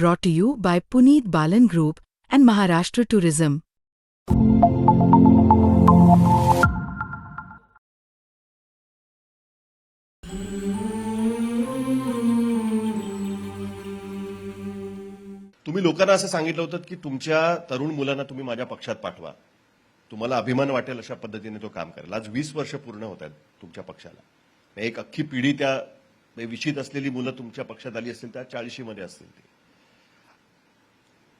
brought to you by Puneet Balan Group and Maharashtra Tourism. तुम्ही लोकांना असं सांगितलं होतं की तुमच्या तरुण मुलांना तुम्ही माझ्या पक्षात पाठवा. तुम्हाला अभिमान वाटेल अशा पद्धतीने तो काम करेल. आज वीस वर्ष पूर्ण होत आहेत तुमच्या पक्षाला. एक अख्खी पिढी त्या विचित असलेली मुलं तुमच्या पक्षात आली असतील त्या चाळीशीमध्ये असतील ती.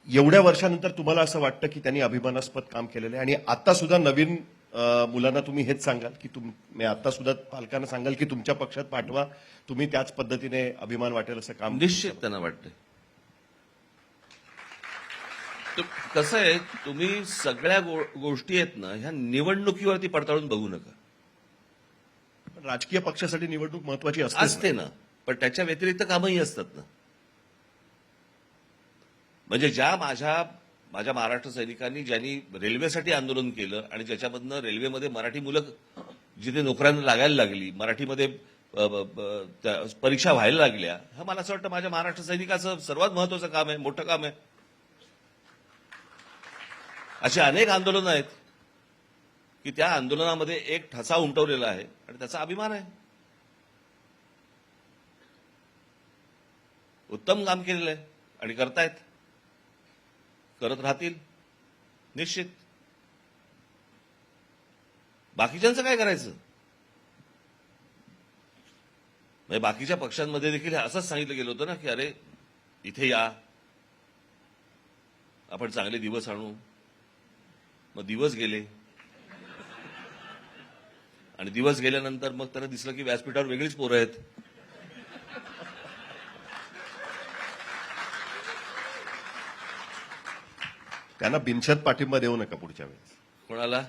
एवढ्या वर्षानंतर तुम्हाला असं वाटतं की त्यांनी अभिमानास्पद काम केलेलं आहे? आणि आता सुद्धा नवीन मुलांना तुम्ही हेच सांगाल की तुम मी आता सुद्धा पालकांना सांगाल की तुमच्या पक्षात पाठवा तुम्ही त्याच पद्धतीने अभिमान वाटेल असं काम निश्चित त्यांना वाटतंय. कसं आहे तुम्ही सगळ्या गोष्टी आहेत ना ह्या निवडणुकीवरती पडताळून बघू नका. राजकीय पक्षासाठी निवडणूक महत्वाची असते ना. पण त्याच्या व्यतिरिक्त कामही असतात ना. म्हणजे ज्या माझ्या माझ्या महाराष्ट्र सैनिकांनी ज्यांनी रेल्वेसाठी आंदोलन केलं आणि ज्याच्यामधनं रेल्वेमध्ये मराठी मुलं जिथे नोकऱ्यांना लागायला लागली मराठीमध्ये परीक्षा व्हायला लागल्या हा मला असं वाटतं माझ्या महाराष्ट्र सैनिकाचं सर्वात महत्वाचं काम आहे मोठं काम आहे. अशी अनेक आंदोलनं आहेत की त्या आंदोलनामध्ये एक ठसा उमटवलेला आहे आणि त्याचा अभिमान आहे. उत्तम काम केलेलं आहे आणि करतायत. करत राहतील? निश्चित. बाकीच्यांचं काय करायचं? म्हणजे बाकीच्या पक्षांमध्ये देखील असंच सांगितलं गेलं होतं ना की अरे इथे या. आपण चांगले दिवस आणू. मग दिवस गेले. आणि दिवस गेल्यानंतर मग त्यांना दिसलं की व्यासपीठावर वेगळीच पोरं आहेत. त्यांना बिनशत पाठिंबा देऊ नका पुढच्या वेळेस. कोणाला?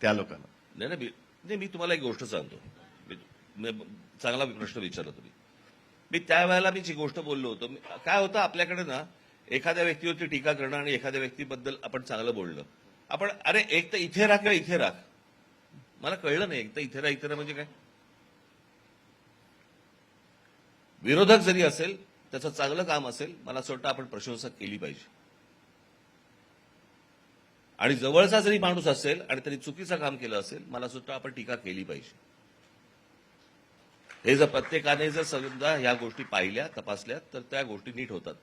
त्या लोकांना. नाही ना नाही मी तुम्हाला एक गोष्ट सांगतो. मी- मी- चांगला प्रश्न विचारला तुम्ही. मी त्यावेळेला मी जी गोष्ट बोललो होतो मी- काय होतं आपल्याकडे ना एखाद्या व्यक्तीवरती टीका करणं आणि एखाद्या व्यक्तीबद्दल आपण चांगलं बोललं आपण अरे एक तर इथे राख किंवा इथे राख. मला कळलं नाही एक तर इथे राह इथे राह म्हणजे काय? विरोधक जरी असेल त्याचं चांगलं काम असेल मला असं वाटतं आपण प्रशंसा केली पाहिजे. आणि जवळचा जरी माणूस असेल आणि त्यांनी चुकीचं काम केलं असेल मला सुद्धा आपण टीका केली पाहिजे. हे जर प्रत्येकाने जर समजा ह्या गोष्टी पाहिल्या तपासल्या तर त्या गोष्टी नीट होतात.